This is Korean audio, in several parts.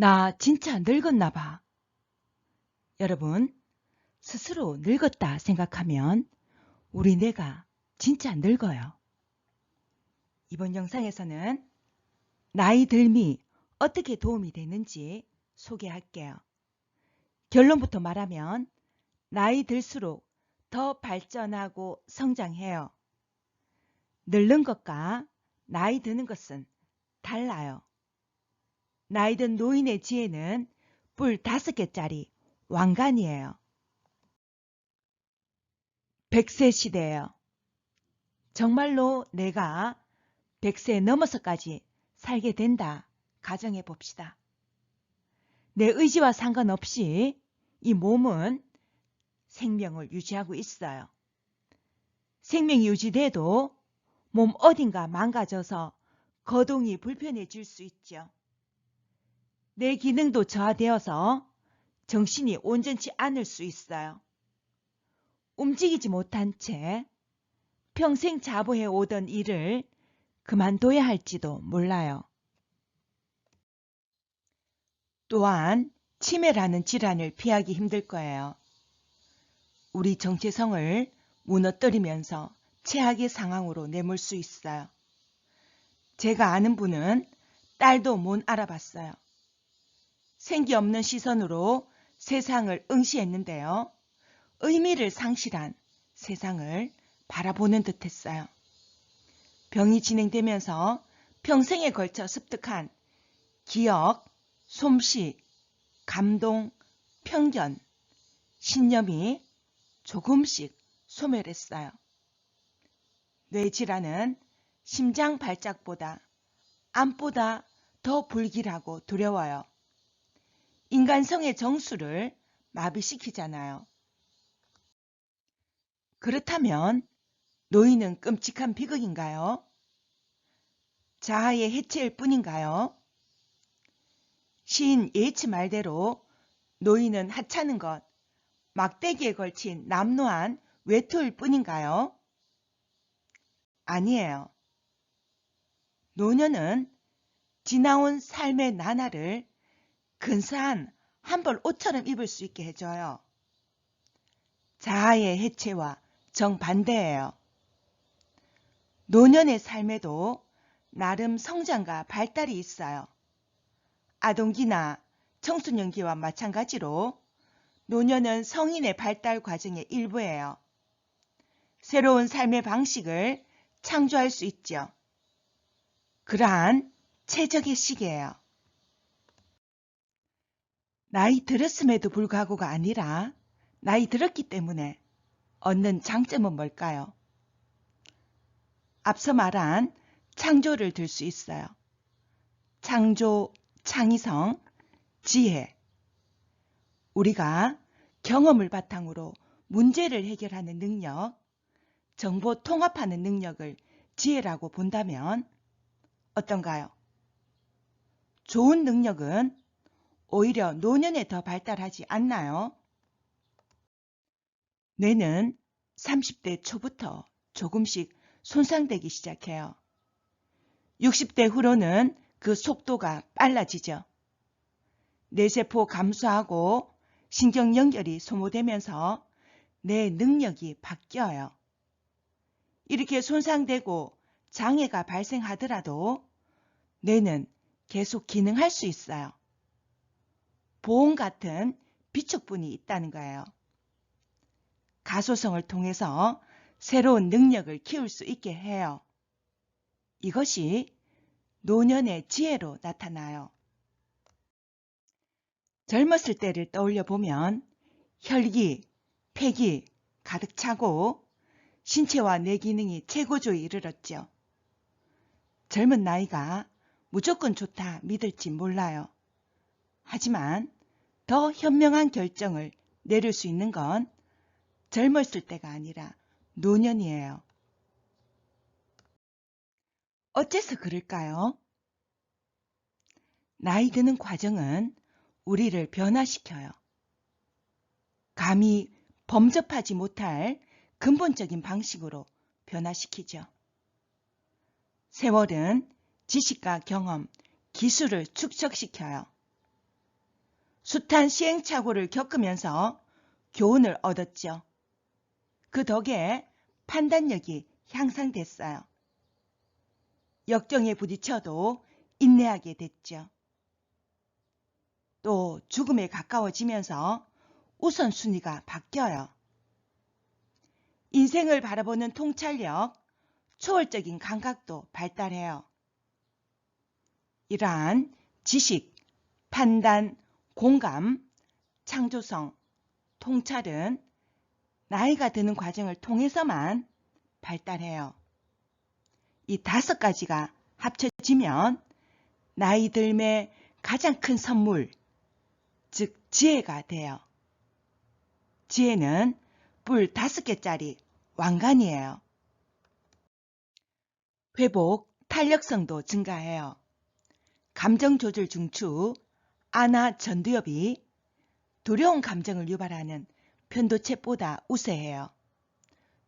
나 진짜 늙었나 봐. 여러분, 스스로 늙었다 생각하면 우리 뇌가 진짜 늙어요. 이번 영상에서는 나이 들미 어떻게 도움이 되는지 소개할게요. 결론부터 말하면 나이 들수록 더 발전하고 성장해요. 늙는 것과 나이 드는 것은 달라요. 나이 든 노인의 지혜는 뿔 다섯 개짜리 왕관이에요. 백세 시대예요. 정말로 내가 백세 넘어서까지 살게 된다 가정해 봅시다. 내 의지와 상관없이 이 몸은 생명을 유지하고 있어요. 생명이 유지돼도 몸 어딘가 망가져서 거동이 불편해질 수 있죠. 내 기능도 저하되어서 정신이 온전치 않을 수 있어요. 움직이지 못한 채 평생 자부해 오던 일을 그만둬야 할지도 몰라요. 또한 치매라는 질환을 피하기 힘들 거예요. 우리 정체성을 무너뜨리면서 최악의 상황으로 내몰 수 있어요. 제가 아는 분은 딸도 못 알아봤어요. 생기 없는 시선으로 세상을 응시했는데요. 의미를 상실한 세상을 바라보는 듯 했어요. 병이 진행되면서 평생에 걸쳐 습득한 기억, 솜씨, 감동, 편견, 신념이 조금씩 소멸했어요. 뇌질환은 심장 발작보다 암보다 더 불길하고 두려워요. 인간성의 정수를 마비시키잖아요. 그렇다면 노인은 끔찍한 비극인가요? 자아의 해체일 뿐인가요? 시인 예치 말대로 노인은 하찮은 것, 막대기에 걸친 남노한 외투일 뿐인가요? 아니에요. 노년은 지나온 삶의 나날을 근사한 한벌 옷처럼 입을 수 있게 해줘요. 자아의 해체와 정반대예요. 노년의 삶에도 나름 성장과 발달이 있어요. 아동기나 청소년기와 마찬가지로 노년은 성인의 발달 과정의 일부예요. 새로운 삶의 방식을 창조할 수 있죠. 그러한 최적의 시기예요. 나이 들었음에도 불구하고가 아니라 나이 들었기 때문에 얻는 장점은 뭘까요? 앞서 말한 창조를 들 수 있어요. 창조, 창의성, 지혜. 우리가 경험을 바탕으로 문제를 해결하는 능력, 정보 통합하는 능력을 지혜라고 본다면 어떤가요? 좋은 능력은 오히려 노년에 더 발달하지 않나요? 뇌는 30대 초부터 조금씩 손상되기 시작해요. 60대 후로는 그 속도가 빨라지죠. 뇌세포 감소하고 신경 연결이 소모되면서 내 능력이 바뀌어요. 이렇게 손상되고 장애가 발생하더라도 뇌는 계속 기능할 수 있어요. 보험 같은 비축분이 있다는 거예요. 가소성을 통해서 새로운 능력을 키울 수 있게 해요. 이것이 노년의 지혜로 나타나요. 젊었을 때를 떠올려 보면 혈기, 폐기 가득 차고 신체와 뇌 기능이 최고조에 이르렀죠. 젊은 나이가 무조건 좋다 믿을지 몰라요. 하지만 더 현명한 결정을 내릴 수 있는 건 젊었을 때가 아니라 노년이에요. 어째서 그럴까요? 나이 드는 과정은 우리를 변화시켜요. 감히 범접하지 못할 근본적인 방식으로 변화시키죠. 세월은 지식과 경험, 기술을 축적시켜요. 숱한 시행착오를 겪으면서 교훈을 얻었죠. 그 덕에 판단력이 향상됐어요. 역경에 부딪혀도 인내하게 됐죠. 또 죽음에 가까워지면서 우선순위가 바뀌어요. 인생을 바라보는 통찰력, 초월적인 감각도 발달해요. 이러한 지식, 판단, 공감, 창조성, 통찰은 나이가 드는 과정을 통해서만 발달해요. 이 다섯 가지가 합쳐지면 나이 들매 가장 큰 선물, 즉 지혜가 돼요. 지혜는 뿔 다섯 개짜리 왕관이에요. 회복, 탄력성도 증가해요. 감정 조절 중추, 아나 전두엽이 두려운 감정을 유발하는 편도체보다 우세해요.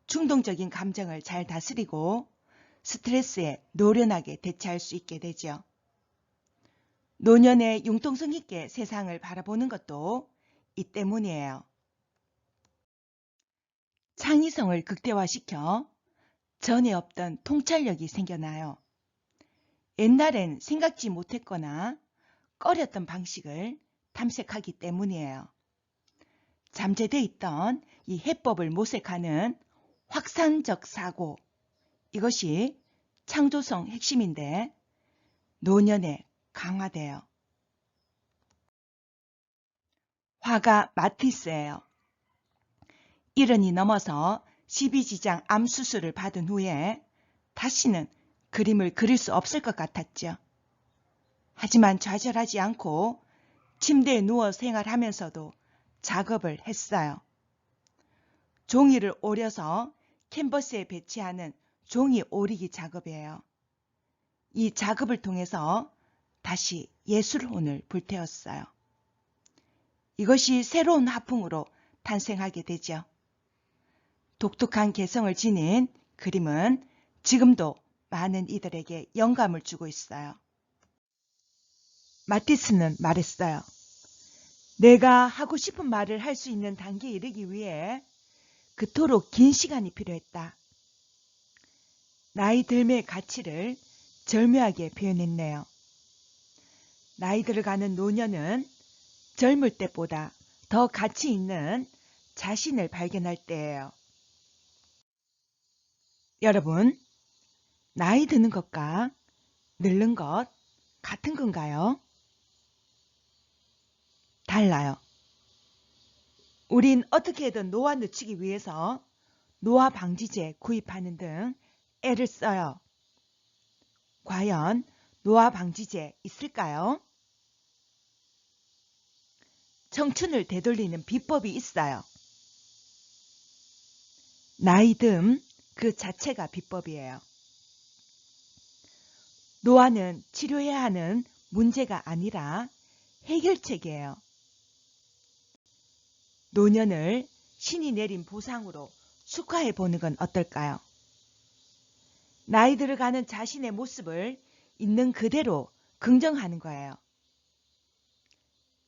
충동적인 감정을 잘 다스리고 스트레스에 노련하게 대처할 수 있게 되죠. 노년의 융통성 있게 세상을 바라보는 것도 이 때문이에요. 창의성을 극대화시켜 전에 없던 통찰력이 생겨나요. 옛날엔 생각지 못했거나 꺼렸던 방식을 탐색하기 때문이에요. 잠재돼 있던 이 해법을 모색하는 확산적 사고, 이것이 창조성 핵심인데 노년에 강화돼요. 화가 마티스예요. 일흔이 넘어서 12지장 암 수술을 받은 후에 다시는 그림을 그릴 수 없을 것 같았죠. 하지만 좌절하지 않고 침대에 누워 생활하면서도 작업을 했어요. 종이를 오려서 캔버스에 배치하는 종이 오리기 작업이에요. 이 작업을 통해서 다시 예술혼을 불태웠어요. 이것이 새로운 화풍으로 탄생하게 되죠. 독특한 개성을 지닌 그림은 지금도 많은 이들에게 영감을 주고 있어요. 마티스는 말했어요. 내가 하고 싶은 말을 할 수 있는 단계에 이르기 위해 그토록 긴 시간이 필요했다. 나이 들매의 가치를 절묘하게 표현했네요. 나이 들어가는 노년은 젊을 때보다 더 가치 있는 자신을 발견할 때예요. 여러분, 나이 드는 것과 늙는 것 같은 건가요? 달라요. 우린 어떻게든 노화 늦추기 위해서 노화 방지제 구입하는 등 애를 써요. 과연 노화 방지제 있을까요? 청춘을 되돌리는 비법이 있어요. 나이듦 그 자체가 비법이에요. 노화는 치료해야 하는 문제가 아니라 해결책이에요. 노년을 신이 내린 보상으로 축하해 보는 건 어떨까요? 나이 들어가는 자신의 모습을 있는 그대로 긍정하는 거예요.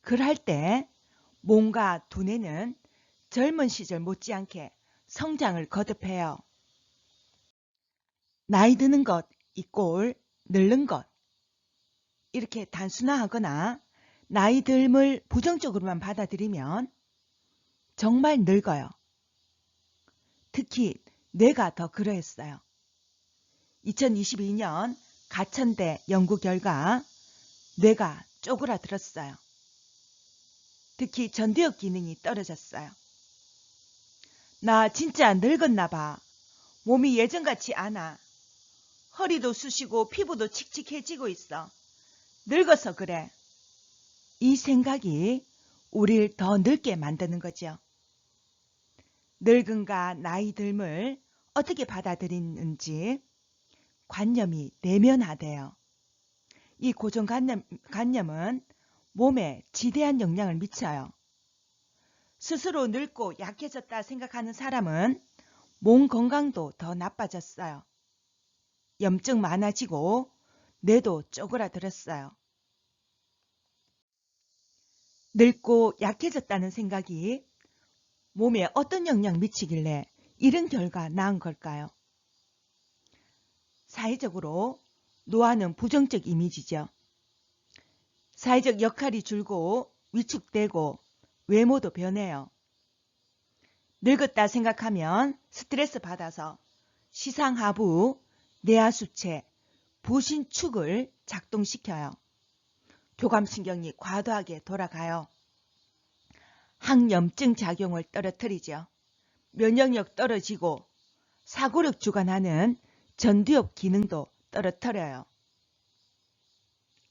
그럴 때 몸과 두뇌는 젊은 시절 못지않게 성장을 거듭해요. 나이 드는 것 이꼴 늙는 것 이렇게 단순화하거나 나이 듦을 부정적으로만 받아들이면 정말 늙어요. 특히 뇌가 더 그러했어요. 2022년 가천대 연구 결과 뇌가 쪼그라들었어요. 특히 전두엽 기능이 떨어졌어요. 나 진짜 늙었나 봐. 몸이 예전같이 않아. 허리도 쑤시고 피부도 칙칙해지고 있어. 늙어서 그래. 이 생각이 우릴 더 늙게 만드는 거죠. 늙은가 나이 듦을 어떻게 받아들이는지 관념이 내면화돼요. 이 고정관념, 관념은 몸에 지대한 영향을 미쳐요. 스스로 늙고 약해졌다 생각하는 사람은 몸 건강도 더 나빠졌어요. 염증 많아지고 뇌도 쪼그라들었어요. 늙고 약해졌다는 생각이 몸에 어떤 영향 미치길래 이런 결과 나은 걸까요? 사회적으로 노화는 부정적 이미지죠. 사회적 역할이 줄고 위축되고 외모도 변해요. 늙었다 생각하면 스트레스 받아서 시상하부, 내하수체, 부신축을 작동시켜요. 교감신경이 과도하게 돌아가요. 항염증 작용을 떨어뜨리죠. 면역력 떨어지고 사고력 주관하는 전두엽 기능도 떨어뜨려요.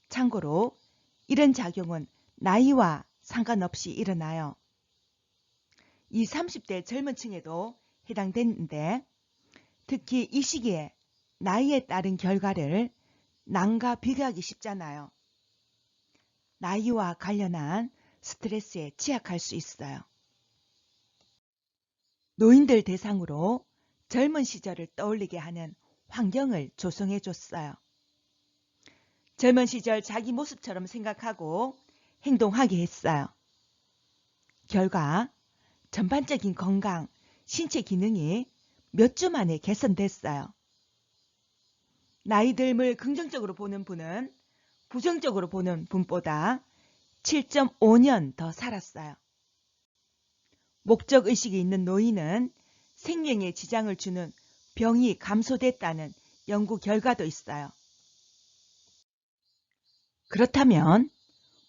참고로 이런 작용은 나이와 상관없이 일어나요. 이 30대 젊은 층에도 해당되는데 특히 이 시기에 나이에 따른 결과를 남과 비교하기 쉽잖아요. 나이와 관련한 스트레스에 취약할 수 있어요. 노인들 대상으로 젊은 시절을 떠올리게 하는 환경을 조성해 줬어요. 젊은 시절 자기 모습처럼 생각하고 행동하게 했어요. 결과 전반적인 건강, 신체 기능이 몇 주 만에 개선됐어요. 나이 듦을 긍정적으로 보는 분은 부정적으로 보는 분보다 7.5년 더 살았어요. 목적의식이 있는 노인은 생명에 지장을 주는 병이 감소됐다는 연구 결과도 있어요. 그렇다면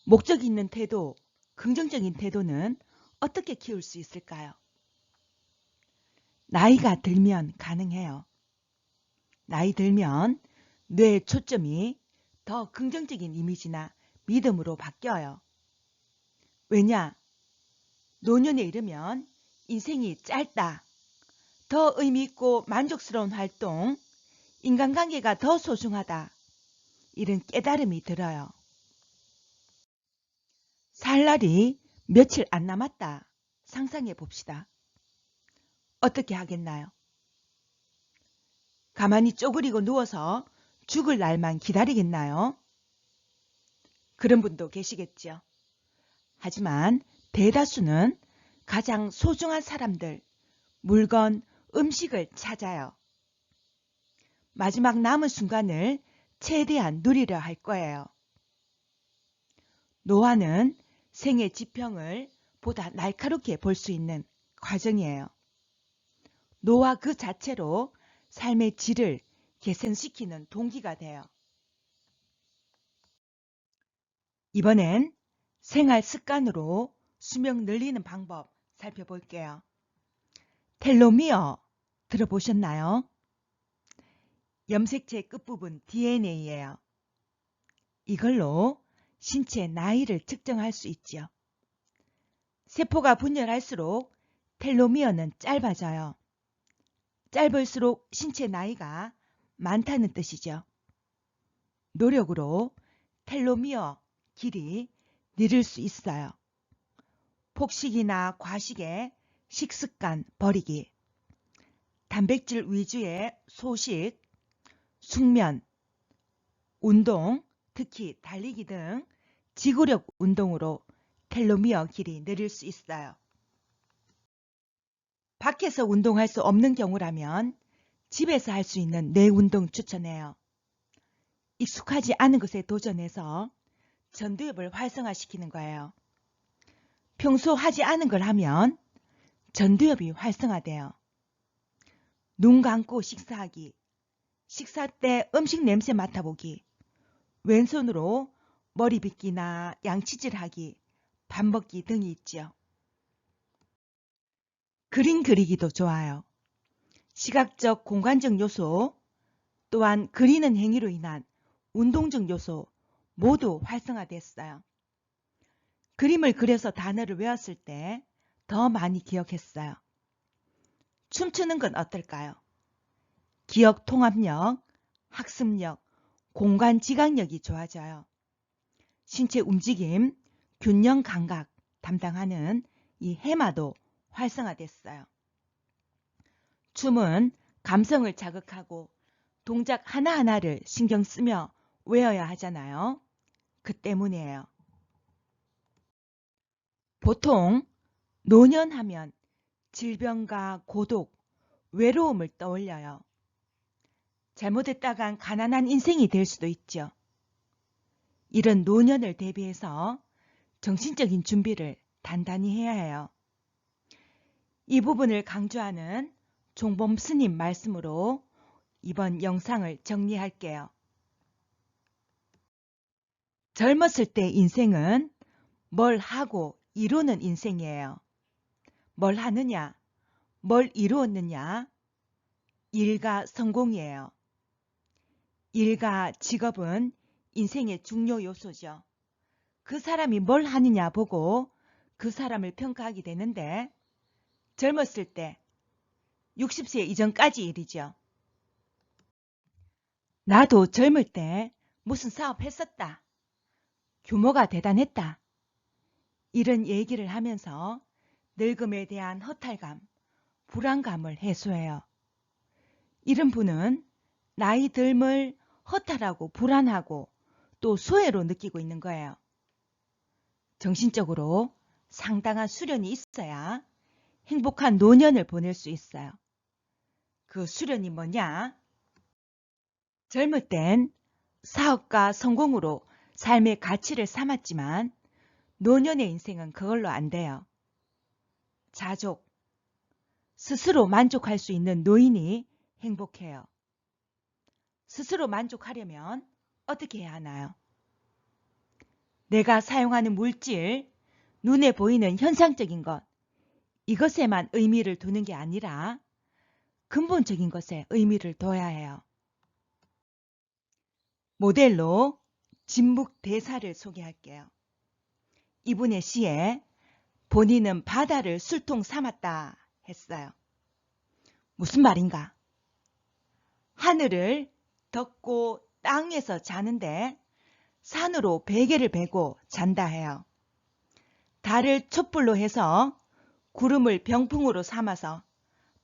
목적 있는 태도, 긍정적인 태도는 어떻게 키울 수 있을까요? 나이가 들면 가능해요. 나이 들면 뇌의 초점이 더 긍정적인 이미지나 믿음으로 바뀌어요. 왜냐? 노년에 이르면 인생이 짧다. 더 의미있고 만족스러운 활동, 인간관계가 더 소중하다. 이런 깨달음이 들어요. 살 날이 며칠 안 남았다. 상상해 봅시다. 어떻게 하겠나요? 가만히 쪼그리고 누워서 죽을 날만 기다리겠나요? 그런 분도 계시겠죠. 하지만 대다수는 가장 소중한 사람들, 물건, 음식을 찾아요. 마지막 남은 순간을 최대한 누리려 할 거예요. 노화는 생의 지평을 보다 날카롭게 볼 수 있는 과정이에요. 노화 그 자체로 삶의 질을 개선시키는 동기가 돼요. 이번엔 생활 습관으로 수명 늘리는 방법 살펴볼게요. 텔로미어 들어보셨나요? 염색체 끝부분 DNA예요. 이걸로 신체 나이를 측정할 수 있죠. 세포가 분열할수록 텔로미어는 짧아져요. 짧을수록 신체 나이가 많다는 뜻이죠. 노력으로 텔로미어 길이 늘릴 수 있어요. 폭식이나 과식에 식습관 버리기, 단백질 위주의 소식, 숙면, 운동, 특히 달리기 등 지구력 운동으로 텔로미어 길이 늘릴 수 있어요. 밖에서 운동할 수 없는 경우라면 집에서 할 수 있는 뇌 운동 추천해요. 익숙하지 않은 것에 도전해서 전두엽을 활성화시키는 거예요. 평소 하지 않은 걸 하면 전두엽이 활성화돼요. 눈 감고 식사하기, 식사 때 음식 냄새 맡아보기, 왼손으로 머리 빗기나 양치질하기, 밥 먹기 등이 있죠. 그림 그리기도 좋아요. 시각적 공간적 요소, 또한 그리는 행위로 인한 운동적 요소 모두 활성화됐어요. 그림을 그려서 단어를 외웠을 때 더 많이 기억했어요. 춤추는 건 어떨까요? 기억 통합력, 학습력, 공간 지각력이 좋아져요. 신체 움직임, 균형 감각 담당하는 이 해마도 활성화됐어요. 춤은 감성을 자극하고 동작 하나하나를 신경 쓰며 외워야 하잖아요. 그 때문이에요. 보통 노년하면 질병과 고독, 외로움을 떠올려요. 잘못했다간 가난한 인생이 될 수도 있죠. 이런 노년을 대비해서 정신적인 준비를 단단히 해야 해요. 이 부분을 강조하는 종범 스님 말씀으로 이번 영상을 정리할게요. 젊었을 때 인생은 뭘 하고 이루는 인생이에요. 뭘 하느냐, 뭘 이루었느냐, 일과 성공이에요. 일과 직업은 인생의 중요 요소죠. 그 사람이 뭘 하느냐 보고 그 사람을 평가하게 되는데 젊었을 때 60세 이전까지 일이죠. 나도 젊을 때 무슨 사업 했었다. 규모가 대단했다. 이런 얘기를 하면서 늙음에 대한 허탈감, 불안감을 해소해요. 이런 분은 나이 듦을 허탈하고 불안하고 또 소외로 느끼고 있는 거예요. 정신적으로 상당한 수련이 있어야 행복한 노년을 보낼 수 있어요. 그 수련이 뭐냐? 젊을 땐 사업과 성공으로 삶의 가치를 삼았지만 노년의 인생은 그걸로 안 돼요. 자족, 스스로 만족할 수 있는 노인이 행복해요. 스스로 만족하려면 어떻게 해야 하나요? 내가 사용하는 물질, 눈에 보이는 현상적인 것, 이것에만 의미를 두는 게 아니라 근본적인 것에 의미를 둬야 해요. 모델로 진묵 대사를 소개할게요. 이분의 시에 본인은 바다를 술통 삼았다 했어요. 무슨 말인가? 하늘을 덮고 땅에서 자는데 산으로 베개를 베고 잔다 해요. 달을 촛불로 해서 구름을 병풍으로 삼아서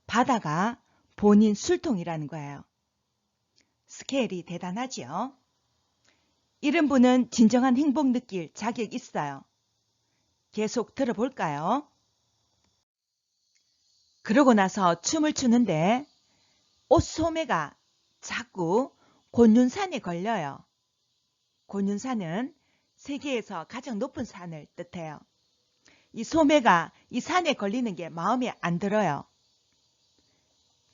바다가 본인 술통이라는 거예요. 스케일이 대단하지요? 이런 분은 진정한 행복 느낄 자격 있어요. 계속 들어볼까요? 그러고 나서 춤을 추는데 옷 소매가 자꾸 곤윤산에 걸려요. 곤윤산은 세계에서 가장 높은 산을 뜻해요. 이 소매가 이 산에 걸리는 게 마음에 안 들어요.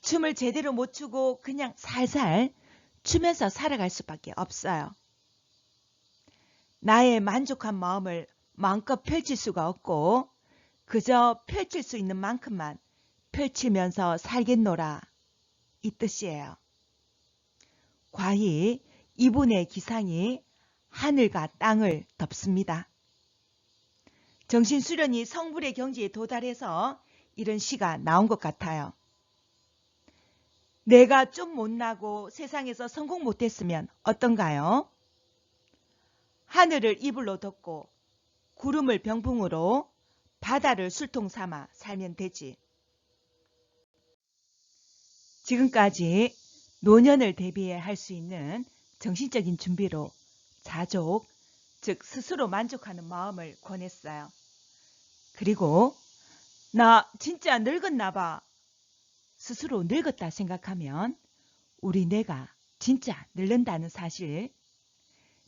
춤을 제대로 못 추고 그냥 살살 추면서 살아갈 수밖에 없어요. 나의 만족한 마음을 마음껏 펼칠 수가 없고 그저 펼칠 수 있는 만큼만 펼치면서 살겠노라 이 뜻이에요. 과히 이분의 기상이 하늘과 땅을 덮습니다. 정신수련이 성불의 경지에 도달해서 이런 시가 나온 것 같아요. 내가 좀 못나고 세상에서 성공 못했으면 어떤가요? 하늘을 이불로 덮고 구름을 병풍으로 바다를 술통 삼아 살면 되지. 지금까지 노년을 대비해 할 수 있는 정신적인 준비로 자족, 즉 스스로 만족하는 마음을 권했어요. 그리고 나 진짜 늙었나 봐. 스스로 늙었다 생각하면 우리 뇌가 진짜 늙는다는 사실,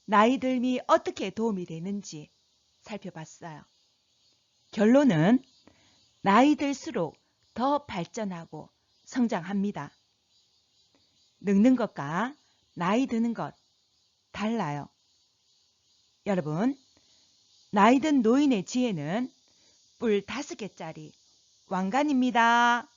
나이 듦이 어떻게 도움이 되는지 살펴봤어요. 결론은 나이 들수록 더 발전하고 성장합니다. 늙는 것과 나이 드는 것 달라요. 여러분, 나이 든 노인의 지혜는 뿔 다섯 개짜리 왕관입니다.